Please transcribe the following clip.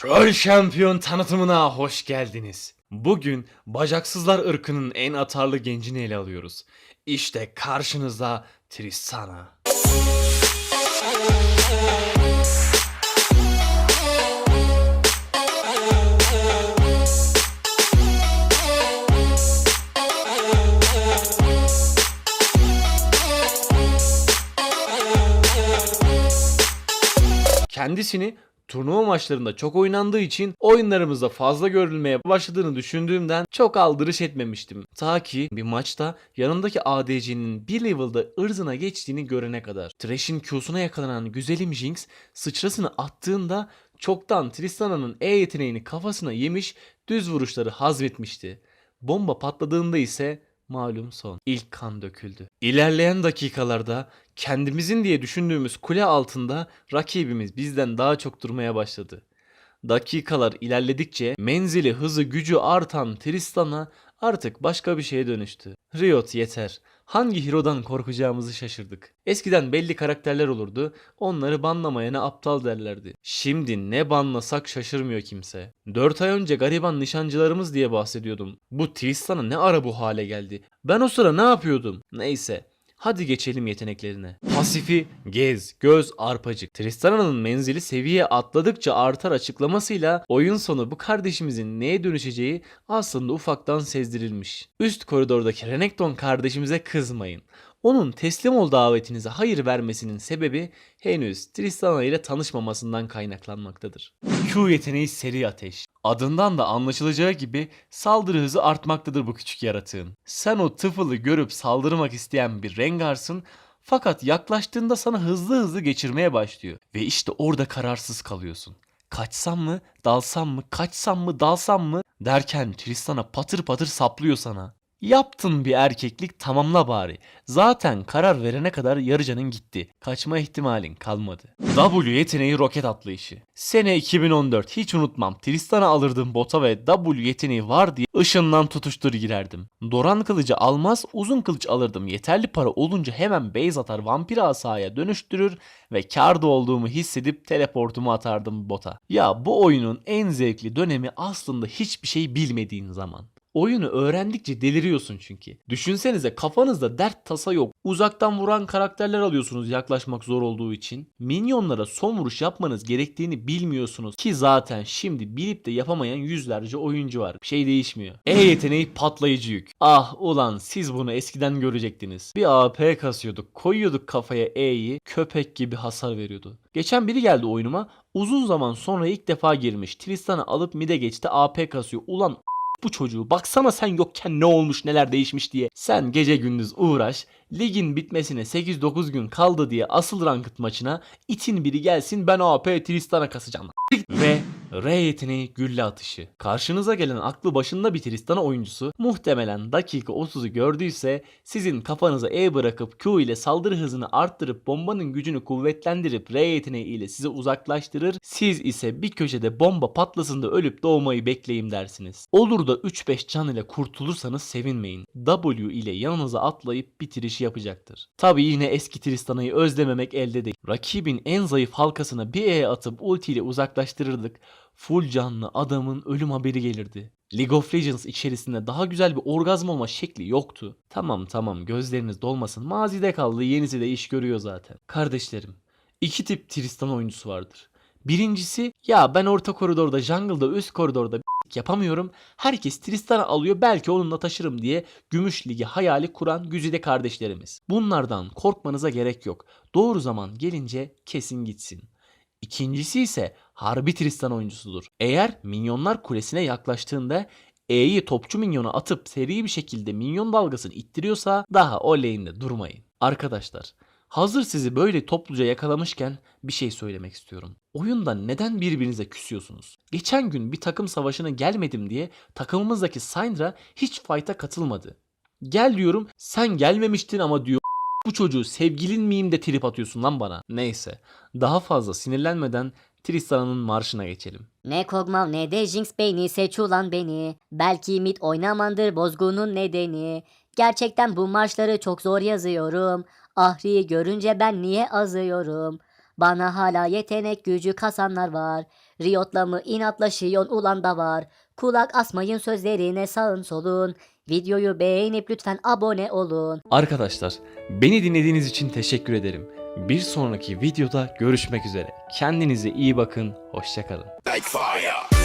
Troll şampiyon tanıtımına hoş geldiniz. Bugün bacaksızlar ırkının en atarlı gencini ele alıyoruz. İşte karşınızda Tristana. Kendisini turnuva maçlarında çok oynandığı için oyunlarımızda fazla görülmeye başladığını düşündüğümden çok aldırış etmemiştim. Ta ki bir maçta yanındaki ADC'nin bir level'da ırzına geçtiğini görene kadar. Thresh'in Q'suna yakalanan güzelim Jinx sıçrasını attığında çoktan Tristana'nın E yeteneğini kafasına yemiş düz vuruşları hazmetmişti. Bomba patladığında ise malum son. İlk kan döküldü. İlerleyen dakikalarda kendimizin diye düşündüğümüz kule altında rakibimiz bizden daha çok durmaya başladı. Dakikalar ilerledikçe menzili, hızı, gücü artan Tristan'a artık başka bir şeye dönüştü. Riot yeter. Hangi hero'dan korkacağımızı şaşırdık. Eskiden belli karakterler olurdu, onları banlamayana aptal derlerdi. Şimdi ne banlasak şaşırmıyor kimse. 4 ay önce gariban nişancılarımız diye bahsediyordum. Bu Tristan'a ne ara bu hale geldi? Ben o sıra ne yapıyordum? Neyse. Hadi geçelim yeteneklerine. Pasifi, gez, göz, arpacık. Tristana'nın menzili seviye atladıkça artar açıklamasıyla oyun sonu bu kardeşimizin neye dönüşeceği aslında ufaktan sezdirilmiş. Üst koridordaki Renekton kardeşimize kızmayın. Onun teslim ol davetinize hayır vermesinin sebebi henüz Tristana ile tanışmamasından kaynaklanmaktadır. Q yeteneği seri ateş. Adından da anlaşılacağı gibi saldırı hızı artmaktadır bu küçük yaratığın. Sen o tıfılı görüp saldırmak isteyen bir Rengar'sın fakat yaklaştığında sana hızlı hızlı geçirmeye başlıyor. Ve işte orada kararsız kalıyorsun. Kaçsam mı, dalsam mı, kaçsam mı, dalsam mı derken Tristan'a patır patır saplıyor sana. Yaptın bir erkeklik tamamla bari. Zaten karar verene kadar yarıcanın gitti. Kaçma ihtimalin kalmadı. W yeteneği roket atlayışı. Sene 2014 hiç unutmam. Tristan'a alırdım bota ve W yeteneği var diye ışından tutuştur girerdim. Doran kılıcı almaz uzun kılıç alırdım. Yeterli para olunca hemen base atar vampir asaya dönüştürür ve karda olduğumu hissedip teleportumu atardım bota. Ya bu oyunun en zevkli dönemi aslında hiçbir şey bilmediğin zaman. Oyunu öğrendikçe deliriyorsun çünkü. Düşünsenize kafanızda dert tasa yok. Uzaktan vuran karakterler alıyorsunuz yaklaşmak zor olduğu için. Minyonlara son vuruş yapmanız gerektiğini bilmiyorsunuz. Ki zaten şimdi bilip de yapamayan yüzlerce oyuncu var. Bir şey değişmiyor. E yeteneği patlayıcı yük. Ah ulan siz bunu eskiden görecektiniz. Bir AP kasıyorduk. Koyuyorduk kafaya E'yi. Köpek gibi hasar veriyordu. Geçen biri geldi oyunuma. Uzun zaman sonra ilk defa girmiş. Tristan'ı alıp mid'e geçti AP kasıyor. Ulan bu çocuğu baksana sen yokken ne olmuş neler değişmiş diye. Sen gece gündüz uğraş. Ligin bitmesine 8-9 gün kaldı diye asıl ranked maçına itin biri gelsin ben AP Tristan'a kasacağım. Ve R yeteneği gülle atışı. Karşınıza gelen aklı başında bir Tristana oyuncusu muhtemelen dakika 30'u gördüyse sizin kafanıza E bırakıp Q ile saldırı hızını arttırıp bombanın gücünü kuvvetlendirip R yeteneği ile sizi uzaklaştırır. Siz ise bir köşede bomba patlasın da ölüp doğmayı bekleyeyim dersiniz. Olur da 3-5 can ile kurtulursanız sevinmeyin. W ile yanınıza atlayıp bitiriş yapacaktır. Tabi yine eski Tristana'yı özlememek elde değil. Rakibin en zayıf halkasına bir E atıp ulti ile uzaklaştırırdık full canlı adamın ölüm haberi gelirdi. League of Legends içerisinde daha güzel bir orgazm olma şekli yoktu. Tamam tamam gözleriniz dolmasın mazide kaldı yenisi de iş görüyor zaten. Kardeşlerim iki tip Tristan oyuncusu vardır. Birincisi ya ben orta koridorda jungle'da üst koridorda yapamıyorum. Herkes Tristan'ı alıyor belki onunla taşırım diye Gümüş Ligi hayali kuran güzide kardeşlerimiz. Bunlardan korkmanıza gerek yok. Doğru zaman gelince kesin gitsin. İkincisi ise harbi Tristan oyuncusudur. Eğer minyonlar kulesine yaklaştığında E'yi topçu minyona atıp seri bir şekilde minyon dalgasını ittiriyorsa daha o lane'de durmayın. Arkadaşlar hazır sizi böyle topluca yakalamışken bir şey söylemek istiyorum. Oyunda neden birbirinize küsüyorsunuz? Geçen gün bir takım savaşına gelmedim diye takımımızdaki Syndra hiç fight'a katılmadı. Gel diyorum sen gelmemiştin ama diyor bu çocuğu sevgilin miyim de trip atıyorsun lan bana. Neyse daha fazla sinirlenmeden Tristana'nın marşına geçelim. Ne Kog'Maw ne de Jinx beni seç ulan beni. Belki mid oynamandır bozgunun nedeni. Gerçekten bu marşları çok zor yazıyorum. Ahri'yi görünce ben niye azıyorum? Bana hala yetenek gücü kasanlar var. Riot'la mı inatlaşıyorsun ulan da var. Kulak asmayın sözlerine sağın solun. Videoyu beğenip lütfen abone olun. Arkadaşlar beni dinlediğiniz için teşekkür ederim. Bir sonraki videoda görüşmek üzere. Kendinize iyi bakın. Hoşçakalın. Fire.